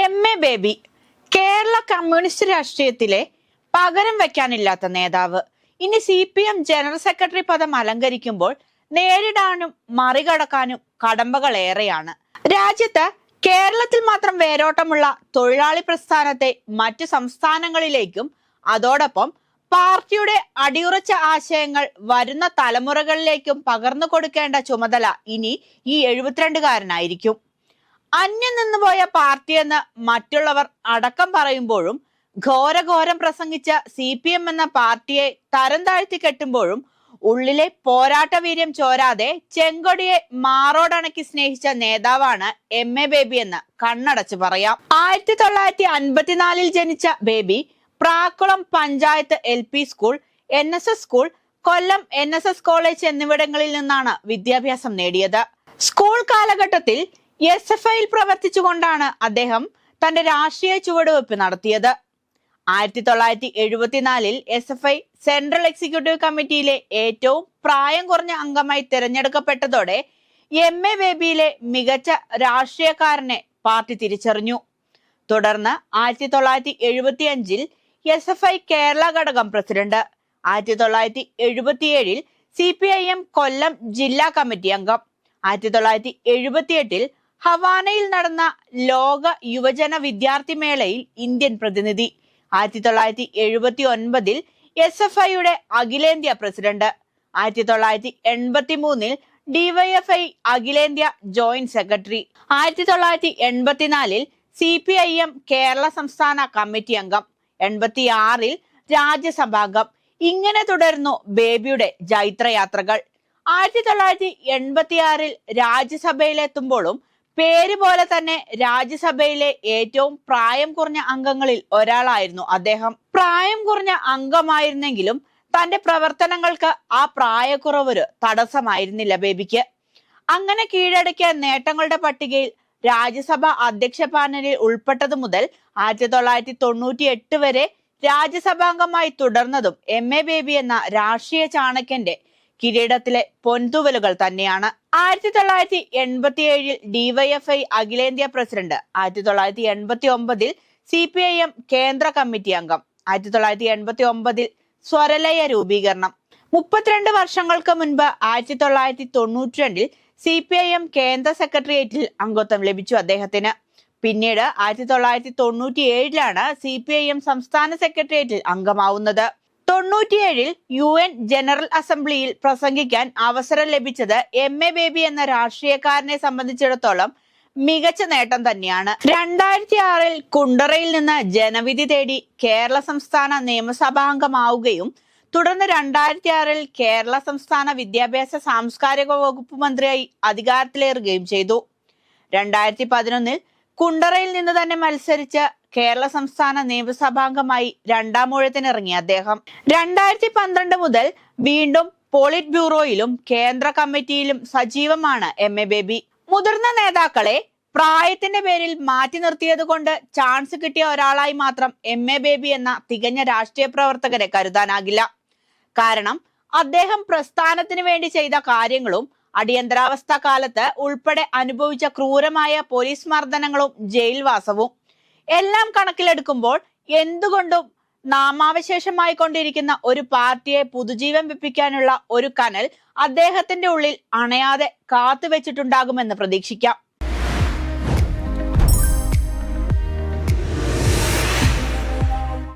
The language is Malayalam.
M A Baby Kerala communist രാഷ്ട്രീയത്തിലെ പകരം വെക്കാനില്ലാത്ത നേതാവ്. ഇനി C P M general secretary പദം അലങ്കരിക്കുമ്പോൾ നേരിടാനും മറികടക്കാനും കടമ്പകൾ ഏറെയാണ് രാജ്യത്ത് കേരളത്തിൽ മാത്രം വേരോട്ടമുള്ള തൊഴിലാളി പ്രസ്ഥാനത്തെ മറ്റു സംസ്ഥാനങ്ങളിലേക്കും അതോടൊപ്പം പാർട്ടിയുടെ അടിയുറച്ച ആശയങ്ങൾ വരുന്ന തലമുറകളിലേക്കും പകർന്നു കൊടുക്കേണ്ട ചുമതല ഇനി ഈ എഴുപത്തിരണ്ടുകാരനായിരിക്കും. അന്യം നിന്നുപോയ പാർട്ടിയെന്ന് മറ്റുള്ളവർ അടക്കം പറയുമ്പോഴും ഘോരഘോരം പ്രസംഗിച്ച സി പി എം എന്ന പാർട്ടിയെ തരം താഴ്ത്തി കെട്ടുമ്പോഴും ഉള്ളിലെ പോരാട്ട വീര്യം ചോരാതെ ചെങ്കൊടിയെ മാറോടണക്കി സ്നേഹിച്ച നേതാവാണ് എം എ ബേബി എന്ന് കണ്ണടച്ച് പറയാം. ആയിരത്തി തൊള്ളായിരത്തി അൻപത്തിനാലിൽ ജനിച്ച Baby Prakkulam panchayat L P school N S S school Kollam N S S college എന്നിവിടങ്ങളിൽ നിന്നാണ് വിദ്യാഭ്യാസം നേടിയത്. സ്കൂൾ കാലഘട്ടത്തിൽ എസ് എഫ് ഐയിൽ പ്രവർത്തിച്ചുകൊണ്ടാണ് അദ്ദേഹം തന്റെ രാഷ്ട്രീയ ചുവടുവെപ്പ് നടത്തിയത്. ആയിരത്തി തൊള്ളായിരത്തി എഴുപത്തിനാലിൽ S F I central executive കമ്മിറ്റിയിലെ ഏറ്റവും പ്രായം കുറഞ്ഞ അംഗമായി തിരഞ്ഞെടുക്കപ്പെട്ടതോടെ എം എ ബേബിയിലെ മികച്ച രാഷ്ട്രീയക്കാരനെ പാർട്ടി തിരിച്ചറിഞ്ഞു. തുടർന്ന് ആയിരത്തി തൊള്ളായിരത്തി എഴുപത്തി അഞ്ചിൽ എസ് എഫ് ഐ കേരള ഘടകം പ്രസിഡന്റ്. ആയിരത്തി തൊള്ളായിരത്തി എഴുപത്തിയേഴിൽ C P I M Kollam ജില്ലാ കമ്മിറ്റി അംഗം. ആയിരത്തി തൊള്ളായിരത്തി എഴുപത്തിയെട്ടിൽ ഹവാനയിൽ നടന്ന ലോക യുവജന വിദ്യാർത്ഥി മേളയിൽ ഇന്ത്യൻ പ്രതിനിധി. ആയിരത്തി തൊള്ളായിരത്തി എഴുപത്തി ഒൻപതിൽ എസ് എഫ് ഐയുടെ അഖിലേന്ത്യാ പ്രസിഡന്റ്. ആയിരത്തി തൊള്ളായിരത്തി എൺപത്തി മൂന്നിൽ ഡിവൈഎഫ്ഐ അഖിലേന്ത്യാ ജോയിന്റ് സെക്രട്ടറി. ആയിരത്തി തൊള്ളായിരത്തി എൺപത്തിനാലിൽ C P I M Kerala സംസ്ഥാന കമ്മിറ്റി അംഗം. എൺപത്തി ആറിൽ രാജ്യസഭാംഗം. ഇങ്ങനെ തുടർന്നു ബേബിയുടെ ജൈത്രയാത്രകൾ. ആയിരത്തി തൊള്ളായിരത്തി എൺപത്തി ആറിൽ രാജ്യസഭയിലെത്തുമ്പോഴും പേര് പോലെ തന്നെ രാജ്യസഭയിലെ ഏറ്റവും പ്രായം കുറഞ്ഞ അംഗങ്ങളിൽ ഒരാളായിരുന്നു അദ്ദേഹം. പ്രായം കുറഞ്ഞ അംഗമായിരുന്നെങ്കിലും തന്റെ പ്രവർത്തനങ്ങൾക്ക് ആ പ്രായക്കുറവൊരു തടസ്സമായിരുന്നില്ല ബേബിക്ക്. അങ്ങനെ കീഴടക്കിയ നേട്ടങ്ങളുടെ പട്ടികയിൽ രാജ്യസഭ അധ്യക്ഷ പാനലിൽ ഉൾപ്പെട്ടതു മുതൽ ആയിരത്തി തൊള്ളായിരത്തി തൊണ്ണൂറ്റി എട്ട് വരെ രാജ്യസഭാംഗമായി തുടർന്നതും എം എ ബേബി എന്ന രാഷ്ട്രീയ ചാണക്യന്റെ കിരീടത്തിലെ പൊൻതുവലുകൾ തന്നെയാണ്. ആയിരത്തി തൊള്ളായിരത്തി എൺപത്തി ഏഴിൽ ഡിവൈഎഫ്ഐ അഖിലേന്ത്യാ പ്രസിഡന്റ്. ആയിരത്തി തൊള്ളായിരത്തി എൺപത്തി ഒമ്പതിൽ സി പി ഐ എം കേന്ദ്ര കമ്മിറ്റി അംഗം. ആയിരത്തി തൊള്ളായിരത്തി എൺപത്തി ഒമ്പതിൽ സ്വരലയ രൂപീകരണം. മുപ്പത്തിരണ്ട് വർഷങ്ങൾക്ക് മുൻപ് ആയിരത്തി തൊള്ളായിരത്തി തൊണ്ണൂറ്റി രണ്ടിൽ സി പി ഐ എം കേന്ദ്ര സെക്രട്ടേറിയറ്റിൽ അംഗത്വം ലഭിച്ചു അദ്ദേഹത്തിന്. പിന്നീട് ആയിരത്തി തൊള്ളായിരത്തി തൊണ്ണൂറ്റി ഏഴിലാണ് സി പി ഐ എം സംസ്ഥാന സെക്രട്ടേറിയറ്റിൽ അംഗമാവുന്നത്. തൊണ്ണൂറ്റിയേഴിൽ യു എൻ ജനറൽ അസംബ്ലിയിൽ പ്രസംഗിക്കാൻ അവസരം ലഭിച്ചത് എം എ ബേബി എന്ന രാഷ്ട്രീയക്കാരനെ സംബന്ധിച്ചിടത്തോളം മികച്ച നേട്ടം തന്നെയാണ്. രണ്ടായിരത്തി ആറിൽ കുണ്ടറയിൽ നിന്ന് ജനവിധി തേടി കേരള സംസ്ഥാന നിയമസഭാംഗമാവുകയും തുടർന്ന് രണ്ടായിരത്തി ആറിൽ കേരള സംസ്ഥാന വിദ്യാഭ്യാസ സാംസ്കാരിക വകുപ്പ് മന്ത്രിയായി അധികാരത്തിലേറുകയും ചെയ്തു. രണ്ടായിരത്തി പതിനൊന്നിൽ കുണ്ടറയിൽ നിന്ന് തന്നെ മത്സരിച്ച് കേരള സംസ്ഥാന നിയമസഭാംഗമായി രണ്ടാം ഊഴത്തിനിറങ്ങിയ അദ്ദേഹം. രണ്ടായിരത്തി പന്ത്രണ്ട് മുതൽ വീണ്ടും പോളിറ്റ് ബ്യൂറോയിലും കേന്ദ്ര കമ്മിറ്റിയിലും സജീവമാണ് എം എ ബേബി. മുതിർന്ന നേതാക്കളെ പ്രായത്തിന്റെ പേരിൽ മാറ്റി നിർത്തിയത് കൊണ്ട് ചാൻസ് കിട്ടിയ ഒരാളായി മാത്രം എം എ ബേബി എന്ന തികഞ്ഞ രാഷ്ട്രീയ പ്രവർത്തകരെ കരുതാനാകില്ല. കാരണം അദ്ദേഹം പ്രസ്ഥാനത്തിന് വേണ്ടി ചെയ്ത കാര്യങ്ങളും അടിയന്തരാവസ്ഥ കാലത്ത് ഉൾപ്പെടെ അനുഭവിച്ച ക്രൂരമായ പോലീസ് മർദ്ദനങ്ങളും ജയിൽവാസവും. എല്ലാം കണക്കിലെടുക്കുമ്പോൾ എന്തുകൊണ്ടും നാമാവശേഷമായി കൊണ്ടിരിക്കുന്ന ഒരു പാർട്ടിയെ പുതുജീവൻ വെപ്പിക്കാനുള്ള ഒരു കനൽ അദ്ദേഹത്തിന്റെ ഉള്ളിൽ അണയാതെ കാത്തുവെച്ചിട്ടുണ്ടാകുമെന്ന് പ്രതീക്ഷിക്കാം.